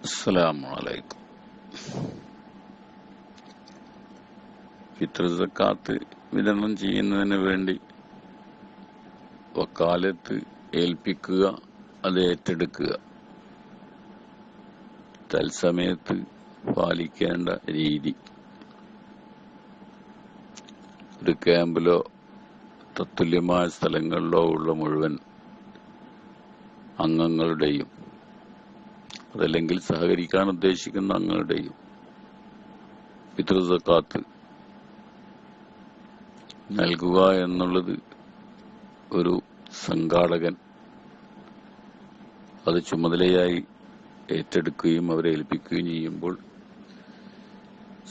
അസ്സലാമു അലൈക്കും. ഫിത്ർ വിതരണം ചെയ്യുന്നതിന് വേണ്ടി വക്കാലത്ത് ഏൽപ്പിക്കുക അത് ഏറ്റെടുക്കുക. തത്സമയത്ത് പാലിക്കേണ്ട രീതി. ഒരു ക്യാമ്പിലോ തത്തുല്യമായ സ്ഥലങ്ങളിലോ ഉള്ള മുഴുവൻ അംഗങ്ങളുടെയും അതല്ലെങ്കിൽ സഹകരിക്കാൻ ഉദ്ദേശിക്കുന്ന അങ്ങയുടെയും പിതൃസക്കാത്ത് നൽകുക എന്നുള്ളത് ഒരു സംഘാടകൻ അത് ചുമതലയായി ഏറ്റെടുക്കുകയും അവരെ ഏൽപ്പിക്കുകയും ചെയ്യുമ്പോൾ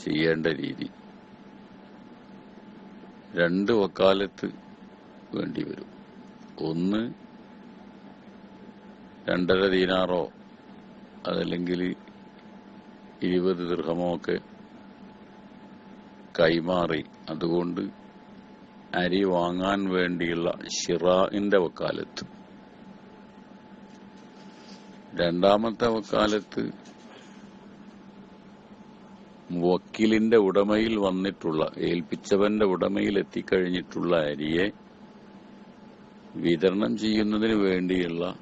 ചെയ്യേണ്ട രീതി. രണ്ട് വക്കാലത്ത് വേണ്ടിവരും ഒന്ന് രണ്ടര ദീനാറോ അതല്ലെങ്കിൽ ഇരുപത് ദൃഹമോ ഒക്കെ കൈമാറി. അതുകൊണ്ട് അരി വാങ്ങാൻ വേണ്ടിയുള്ള ഷിറാഇന്റെ വക്കാലത്ത്. രണ്ടാമത്തെ വക്കാലത്ത് വക്കീലിന്റെ ഉടമയിൽ വന്നിട്ടുള്ള ഏൽപ്പിച്ചവന്റെ ഉടമയിൽ എത്തിക്കഴിഞ്ഞിട്ടുള്ള അരിയെ വിതരണം ചെയ്യുന്നതിന് വേണ്ടിയുള്ള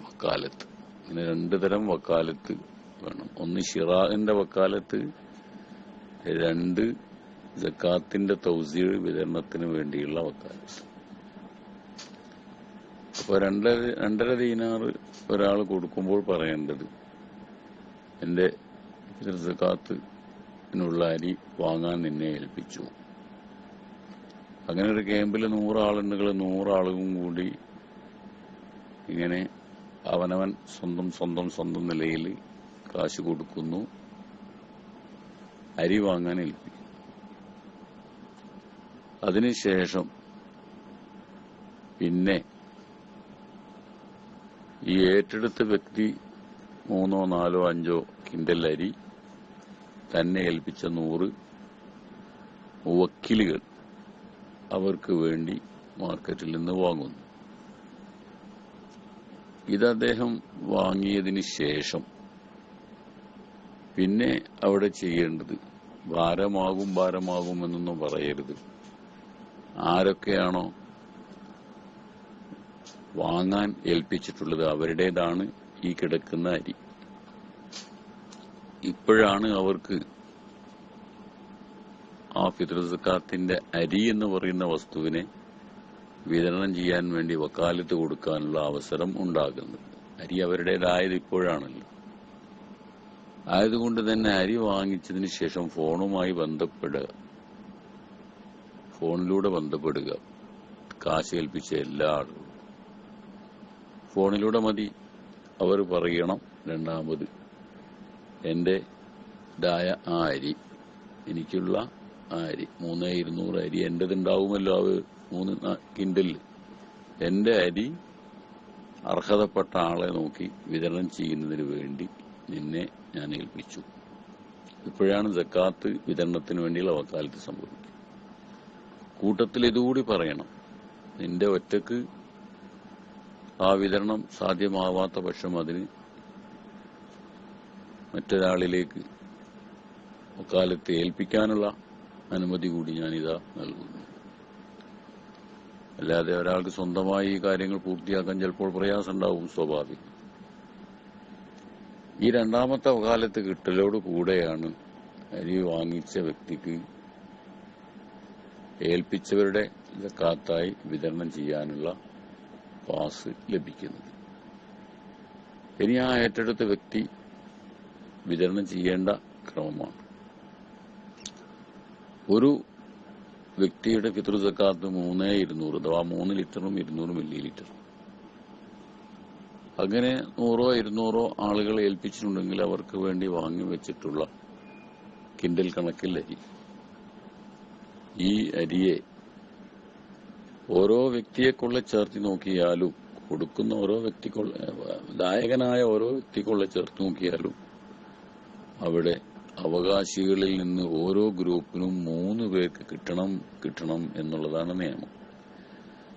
വക്കാലത്ത്. ഇങ്ങനെ രണ്ടു തരം വക്കാലത്ത് വേണം. ഒന്ന് ഷിറാഖിന്റെ വക്കാലത്ത് രണ്ട് ജക്കാത്തിന്റെ തൗസീ വിതരണത്തിന് വേണ്ടിയുള്ള വക്കാലത്ത്. അപ്പൊ രണ്ടര രണ്ടര ദീനാറ് ഒരാൾ കൊടുക്കുമ്പോൾ പറയേണ്ടത് എന്റെ ജക്കാത്തിനുള്ള അരി വാങ്ങാൻ നിന്നെ ഏൽപ്പിച്ചു. അങ്ങനെ ഒരു ക്യാമ്പിൽ നൂറാളുണ്ടെങ്കിൽ നൂറാളും കൂടി ഇങ്ങനെ അവനവൻ സ്വന്തം സ്വന്തം സ്വന്തം നിലയിൽ കാശ് കൊടുക്കുന്നു. അരി വാങ്ങാൻ ഏൽപ്പിക്കും അതിനുശേഷം പിന്നെ ഈ ഏറ്റെടുത്ത വ്യക്തി മൂന്നോ നാലോ അഞ്ചോ കിൻഡൽ അരി തന്നെ ഏൽപ്പിച്ച നൂറ് വക്കീലുകൾ അവർക്ക് വേണ്ടി മാർക്കറ്റിൽ നിന്ന് വാങ്ങുന്നു. ഇത് അദ്ദേഹം വാങ്ങിയതിന് ശേഷം പിന്നെ അവിടെ ചെയ്യേണ്ടത് ഭാരമാകും ഭാരമാകും എന്നൊന്നും പറയരുത്. ആരൊക്കെയാണോ വാങ്ങാൻ ഏൽപ്പിച്ചിട്ടുള്ളത് അവരുടേതാണ് ഈ കിടക്കുന്ന അരി. ഇപ്പോഴാണ് അവർക്ക് ആ ഫിത്രസക്കാത്തിന്റെ അരി എന്ന് പറയുന്ന വസ്തുവിനെ വിതരണം ചെയ്യാൻ വേണ്ടി വക്കാലത്ത് കൊടുക്കാനുള്ള അവസരം ഉണ്ടാകുന്നത് അരി അവരുടേതായത് ഇപ്പോഴാണല്ലോ. ആയതുകൊണ്ട് തന്നെ അരി വാങ്ങിച്ചതിന് ശേഷം ഫോണുമായി ബന്ധപ്പെടുക ഫോണിലൂടെ ബന്ധപ്പെടുക. കാശ് ഏൽപ്പിച്ച എല്ലാ ആളുകളും. ഫോണിലൂടെ മതി. അവർ പറയണം രണ്ടാമത് എന്റെ ഇതായ ആ അരി എനിക്കുള്ള ആ അരി മൂന്ന് ഇരുന്നൂറ് അരി എന്റേതുണ്ടാവുമല്ലോ അത്? മൂന്ന് കിൻഡിൽ എന്റെ അരി അർഹതപ്പെട്ട ആളെ നോക്കി വിതരണം ചെയ്യുന്നതിന് വേണ്ടി നിന്നെ ഞാൻ ഏൽപ്പിച്ചു. ഇപ്പോഴാണ് ജക്കാത്ത് വിതരണത്തിന് വേണ്ടിയുള്ള വക്കാലത്ത് സംഭവിക്കുന്നത്. കൂട്ടത്തിൽ ഇതുകൂടി പറയണം. നിന്റെ ഒറ്റയ്ക്ക് ആ വിതരണം സാധ്യമാവാത്ത പക്ഷം അതിന് മറ്റൊരാളിലേക്ക് വക്കാലത്ത് ഏൽപ്പിക്കാനുള്ള അനുമതി കൂടി ഞാനിതാ നൽകുന്നു. അല്ലാതെ ഒരാൾക്ക് സ്വന്തമായി ഈ കാര്യങ്ങൾ പൂർത്തിയാക്കാൻ ചിലപ്പോൾ പ്രയാസം ഉണ്ടാവും സ്വാഭാവികം. ഈ രണ്ടാമത്തെ കാലത്ത് കിട്ടലോട് കൂടെയാണ് അരി വാങ്ങിച്ച വ്യക്തിക്ക് ഏൽപ്പിച്ചവരുടെ കാത്തായി വിതരണം ചെയ്യാനുള്ള പാസ് ലഭിക്കുന്നത്. ഇനി ആ ഏറ്റെടുത്ത വ്യക്തി വിതരണം ചെയ്യേണ്ട ക്രമമാണ്. ഒരു വ്യക്തിയുടെ പിതൃ സക്കാത്ത് മൂന്ന് ഇരുന്നൂറ് അഥവാ മൂന്ന് ലിറ്ററും ഇരുന്നൂറ് മില്ലി ലിറ്ററും അങ്ങനെ നൂറോ ഇരുന്നൂറോ ആളുകളെ ഏൽപ്പിച്ചിട്ടുണ്ടെങ്കിൽ അവർക്ക് വേണ്ടി വാങ്ങി വെച്ചിട്ടുള്ള കിൻഡൽ കണക്കിൽ അരി. ഈ അരിയെ ഓരോ വ്യക്തിയെക്കുള്ള ചേർത്തി നോക്കിയാലും കൊടുക്കുന്ന ഓരോ വ്യക്തിക്കുള്ള ദായകനായ ഓരോ വ്യക്തിക്കുള്ള ചേർത്ത് നോക്കിയാലും അവിടെ അവകാശികളിൽ നിന്ന് ഓരോ ഗ്രൂപ്പിനും മൂന്ന് പേർക്ക് കിട്ടണം കിട്ടണം എന്നുള്ളതാണ് നിയമം.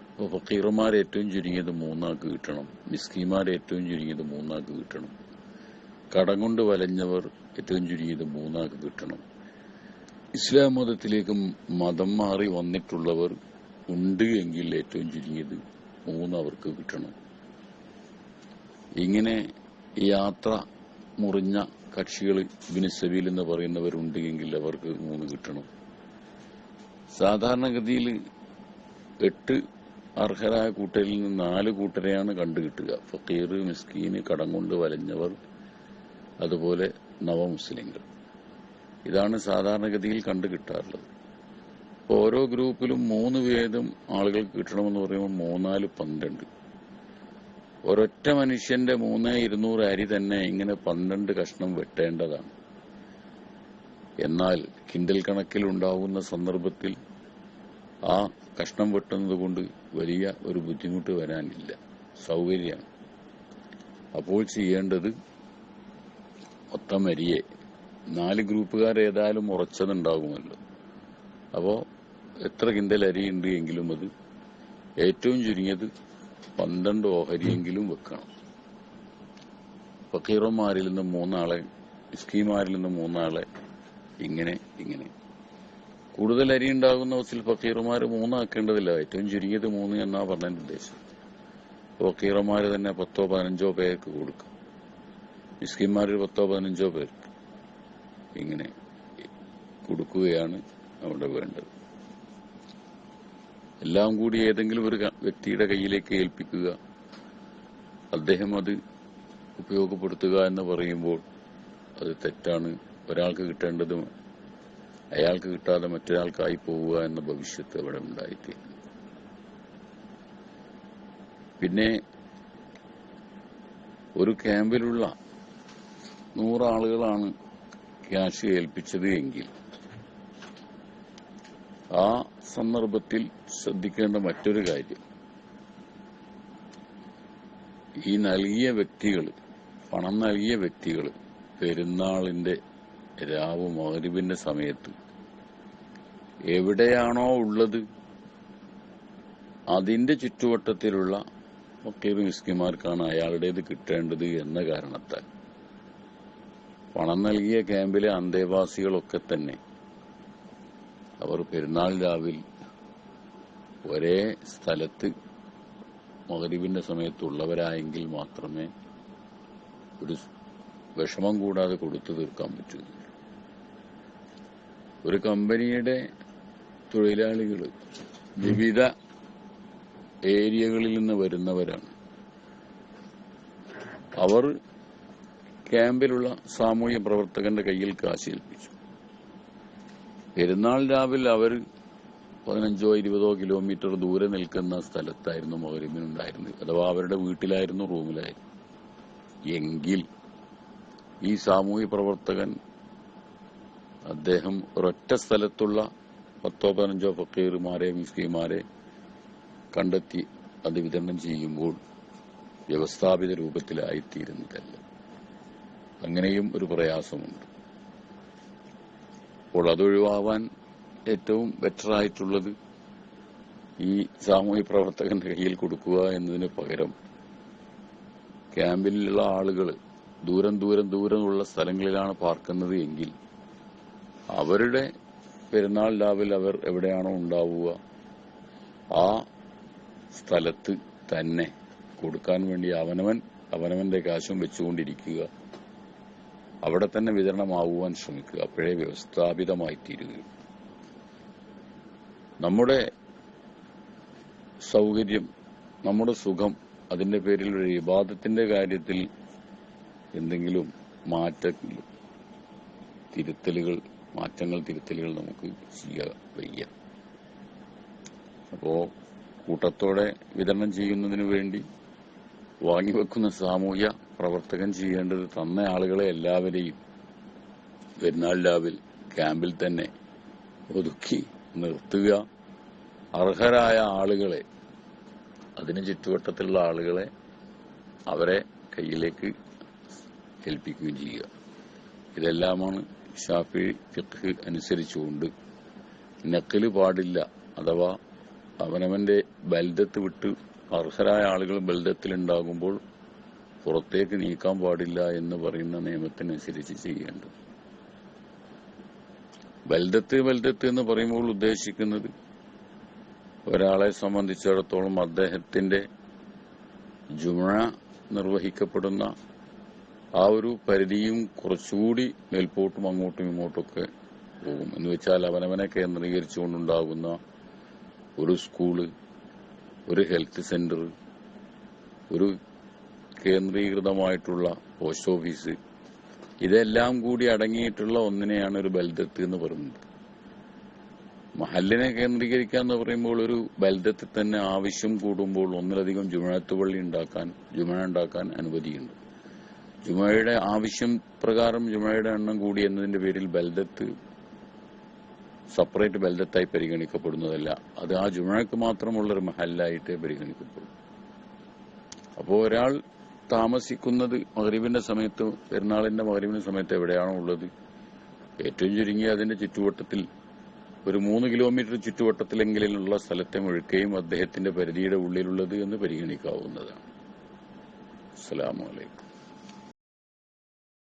അപ്പോൾ ഫക്കീർമാർ ഏറ്റവും ചുരുങ്ങിയത് മൂന്നാൾക്ക് കിട്ടണം മിസ്കിമാർ ഏറ്റവും ചുരുങ്ങിയത് മൂന്നാൾക്ക് കിട്ടണം കടം കൊണ്ട് വലഞ്ഞവർ ഏറ്റവും ചുരുങ്ങിയത് മൂന്നാൾക്ക് കിട്ടണം. ഇസ്ലാം മതത്തിലേക്ക് മതം മാറി വന്നിട്ടുള്ളവർ ഉണ്ട് എങ്കിൽ ഏറ്റവും ചുരുങ്ങിയത് മൂന്നവർക്ക് കിട്ടണം. ഇങ്ങനെ യാത്ര മുറിഞ്ഞ കക്ഷികൾ ബിനുസബീൽ എന്ന് പറയുന്നവരുണ്ട് എങ്കിൽ അവർക്ക് മൂന്ന് കിട്ടണം. സാധാരണഗതിയിൽ എട്ട് അർഹരായ കൂട്ടരിൽ നിന്ന് നാല് കൂട്ടരെയാണ് കണ്ടുകിട്ടുക. ഫക്കീർ മിസ്കീന് കടം കൊണ്ട് വലഞ്ഞവർ അതുപോലെ നവമുസ്ലിങ്ങൾ ഇതാണ് സാധാരണഗതിയിൽ കണ്ടു കിട്ടാറുള്ളത് ഓരോ ഗ്രൂപ്പിലും മൂന്ന് വീതം ആളുകൾക്ക് കിട്ടണമെന്ന് പറയുമ്പോൾ മൂന്നാൽ പന്ത്രണ്ട്. ഒരൊറ്റ മനുഷ്യന്റെ മൂന്ന് ഇരുന്നൂറ് അരി തന്നെ ഇങ്ങനെ പന്ത്രണ്ട് കഷ്ണം വെട്ടേണ്ടതാണ്. എന്നാൽ കിണ്ടൽ കണക്കിൽ ഉണ്ടാവുന്ന സന്ദർഭത്തിൽ ആ കഷ്ണം വെട്ടുന്നത് കൊണ്ട് വലിയ ഒരു ബുദ്ധിമുട്ട് വരാനില്ല. സൗകര്യമാണ്. അപ്പോൾ ചെയ്യേണ്ടത് മൊത്തം അരിയെ. നാല് ഗ്രൂപ്പുകാർ ഏതായാലും ഉറച്ചതുണ്ടാകുമല്ലോ. അപ്പോൾ എത്ര കിണ്ടൽ ഉണ്ട് എങ്കിലും അത് ഏറ്റവും ചുരുങ്ങിയത് പന്ത്രണ്ട് ഓഹരിയെങ്കിലും വെക്കണം. ഫക്കീറന്മാരിൽ നിന്ന് മൂന്നാളെ ഇസ്കീമാരിൽ നിന്ന് മൂന്നാളെ ഇങ്ങനെ ഇങ്ങനെ. കൂടുതൽ അരി ഉണ്ടാകുന്ന ബസ്സിൽ ഫക്കീറുമാർ മൂന്നാക്കേണ്ടതില്ല. ഏറ്റവും ചുരുങ്ങിയത് മൂന്ന് എന്നാ പറഞ്ഞതിന്റെ ഉദ്ദേശം. ഫക്കീറന്മാർ തന്നെ പത്തോ പതിനഞ്ചോ പേർക്ക് കൊടുക്കും. മിസ്കിന്മാർ പത്തോ പതിനഞ്ചോ പേർക്ക് ഇങ്ങനെ കൊടുക്കുകയാണ് അവിടെ വേണ്ടത്. എല്ലാം കൂടി ഏതെങ്കിലും ഒരു വ്യക്തിയുടെ കയ്യിലേക്ക് ഏൽപ്പിക്കുക. അദ്ദേഹം അത് ഉപയോഗപ്പെടുത്തുക എന്ന് പറയുമ്പോൾ അത് തെറ്റാണ്. ഒരാൾക്ക് കിട്ടേണ്ടത് അയാൾക്ക് കിട്ടാതെ മറ്റൊരാൾക്കായി പോവുക എന്ന ഭവിഷ്യത്ത് അവിടെ ഉണ്ടായിത്തീരുന്നു പിന്നെ ഒരു ക്യാമ്പിലുള്ള നൂറാളുകളാണ് ക്യാഷ് ഏൽപ്പിച്ചത് എങ്കിൽ ആ സന്ദർഭത്തിൽ ശ്രദ്ധിക്കേണ്ട മറ്റൊരു കാര്യം. ഈ നൽകിയ വ്യക്തികൾ പണം നൽകിയ വ്യക്തികൾ പെരുന്നാളിന്റെ രാവ് മകരുവിന്റെ സമയത്ത് എവിടെയാണോ ഉള്ളത് അതിന്റെ ചുറ്റുവട്ടത്തിലുള്ള ഒക്കെ മിസ്കിമാർക്കാണ് അയാളുടേത് കിട്ടേണ്ടത് എന്ന കാരണത്താൽ പണം നൽകിയ ക്യാമ്പിലെ അന്തേവാസികളൊക്കെ തന്നെ അവർ പെരുന്നാൾ രാവിൽ ഒരേ സ്ഥലത്ത് മകരിബിന്റെ സമയത്തുള്ളവരായെങ്കിൽ മാത്രമേ ഒരു വിഷമം കൂടാതെ കൊടുത്തു തീർക്കാൻ പറ്റൂ. ഒരു കമ്പനിയുടെ തൊഴിലാളികൾ വിവിധ ഏരിയകളിൽ നിന്ന് വരുന്നവരാണ്. അവർ ക്യാമ്പിലുള്ള സാമൂഹ്യ പ്രവർത്തകന്റെ കയ്യിൽ കാശ് ഏൽപ്പിച്ചു. പെരുന്നാൾ രാവിലെ അവർ പതിനഞ്ചോ ഇരുപതോ കിലോമീറ്റർ ദൂരെ നിൽക്കുന്ന സ്ഥലത്തായിരുന്നു മകരിമിനുണ്ടായിരുന്നത് അഥവാ അവരുടെ വീട്ടിലായിരുന്നു റൂമിലായിരുന്നു. എങ്കിൽ ഈ സാമൂഹ്യ പ്രവർത്തകൻ അദ്ദേഹം ഒരൊറ്റ സ്ഥലത്തുള്ള പത്തോ പതിനഞ്ചോ ഫക്കീർമാരെ മിസ്കിമാരെ കണ്ടെത്തി അത് വിതരണം ചെയ്യുമ്പോൾ വ്യവസ്ഥാപിത രൂപത്തിലായിത്തീരുന്നതല്ല. അങ്ങനെയും ഒരു പ്രയാസമുണ്ട്. അപ്പോൾ അതൊഴിവാവാൻ ഏറ്റവും ബെറ്റർ ആയിട്ടുള്ളത് ഈ സാമൂഹ്യ പ്രവർത്തകന്റെ കയ്യിൽ കൊടുക്കുക എന്നതിന് പകരം ക്യാമ്പിലുള്ള ആളുകൾ ദൂരം ദൂരം ദൂരമുള്ള സ്ഥലങ്ങളിലാണ് പാർക്കുന്നത് എങ്കിൽ അവരുടെ പെരുന്നാൾ രാവിൽ അവർ എവിടെയാണോ ഉണ്ടാവുക ആ സ്ഥലത്ത് തന്നെ കൊടുക്കാൻ വേണ്ടി അവനവൻ അവനവന്റെ കാശും വെച്ചുകൊണ്ടിരിക്കുക. അവിടെ തന്നെ വിതരണമാവുവാൻ ശ്രമിക്കുക. അപ്പോഴേ വ്യവസ്ഥാപിതമായി തീരുകയും നമ്മുടെ സൗകര്യം നമ്മുടെ സുഖം അതിന്റെ പേരിൽ ഒരു വിവാദത്തിന്റെ കാര്യത്തിൽ എന്തെങ്കിലും മാറ്റങ്ങൾ തിരുത്തലുകൾ മാറ്റങ്ങൾ തിരുത്തലുകൾ നമുക്ക് ചെയ്യാൻ വയ്യ. അപ്പോ കൂട്ടത്തോടെ വിതരണം ചെയ്യുന്നതിന് വേണ്ടി വാങ്ങിവെക്കുന്ന സാമൂഹ്യ പ്രവർത്തകൻ ചെയ്യേണ്ടത് തന്ന ആളുകളെ എല്ലാവരെയും പെരുന്നാൾ രാവിൽ ക്യാമ്പിൽ തന്നെ ഒതുക്കി നിർത്തുക. അർഹരായ ആളുകളെ അതിന് ചുറ്റുവട്ടത്തിലുള്ള ആളുകളെ അവരെ കയ്യിലേക്ക് ഏൽപ്പിക്കുകയും ചെയ്യുക. ഇതെല്ലാമാണ് ഷാഫി ഫിഖ് അനുസരിച്ചുകൊണ്ട് നക്കൽ പാടില്ല അഥവാ അവനവന്റെ ബൽദത്ത് വിട്ട് അർഹരായ ആളുകൾ ബൽദത്തിലുണ്ടാകുമ്പോൾ പുറത്തേക്ക് നീക്കാൻ പാടില്ല എന്ന് പറയുന്ന നിയമത്തിനനുസരിച്ച് ചെയ്യേണ്ടത്. ബൽദത്ത് ബൽദത്ത് എന്ന് പറയുമ്പോൾ ഉദ്ദേശിക്കുന്നത് ഒരാളെ സംബന്ധിച്ചിടത്തോളം അദ്ദേഹത്തിന്റെ ജുമ നിർവഹിക്കപ്പെടുന്ന ആ ഒരു പരിധിയും കുറച്ചുകൂടി മേൽപോട്ടും അങ്ങോട്ടും ഇങ്ങോട്ടൊക്കെ പോകും. എന്ന് വെച്ചാൽ അവനവനെ കേന്ദ്രീകരിച്ചുകൊണ്ടുണ്ടാകുന്ന ഒരു സ്കൂൾ ഒരു ഹെൽത്ത് സെന്റർ ഒരു കേന്ദ്രീകൃതമായിട്ടുള്ള പോസ്റ്റ് ഓഫീസ് ഇതെല്ലാം കൂടി അടങ്ങിയിട്ടുള്ള ഒന്നിനെയാണ് ഒരു ബൽദത്ത് എന്ന് പറയുന്നത്. മഹല്ലിനെ കേന്ദ്രീകരിക്കുക എന്ന് പറയുമ്പോൾ ഒരു ബൽദത്തിൽ തന്നെ ആവശ്യം കൂടുമ്പോൾ ഒന്നിലധികം ജുമഴത്ത് പള്ളി ഉണ്ടാക്കാൻ ജുമഴ ഉണ്ടാക്കാൻ അനുമതിയുണ്ട് ജുമയുടെ ആവശ്യം പ്രകാരം ജുമയുടെ എണ്ണം കൂടി എന്നതിന്റെ പേരിൽ ബൽദത്ത് സെപ്പറേറ്റ് ബൽദത്തായി പരിഗണിക്കപ്പെടുന്നതല്ല. അത് ആ ജുമഴക്ക് മാത്രമുള്ള ഒരു മഹല്ലായിട്ട് പരിഗണിക്കപ്പെടും അപ്പോൾ ഒരാൾ താമസിക്കുന്നത് മകരീബിന്റെ സമയത്ത് പെരുന്നാളിന്റെ മകരീബിന്റെ സമയത്ത് എവിടെയാണോ ഉള്ളത്. ഏറ്റവും ചുരുങ്ങിയ അതിന്റെ ചുറ്റുവട്ടത്തിൽ ഒരു മൂന്ന് കിലോമീറ്റർ ചുറ്റുവട്ടത്തിലെങ്കിലുള്ള സ്ഥലത്തെ മുഴുക്കയും അദ്ദേഹത്തിന്റെ പരിധിയുടെ ഉള്ളിലുള്ളത് എന്ന് പരിഗണിക്കാവുന്നതാണ്. അസ്സലാമു അലൈക്കും.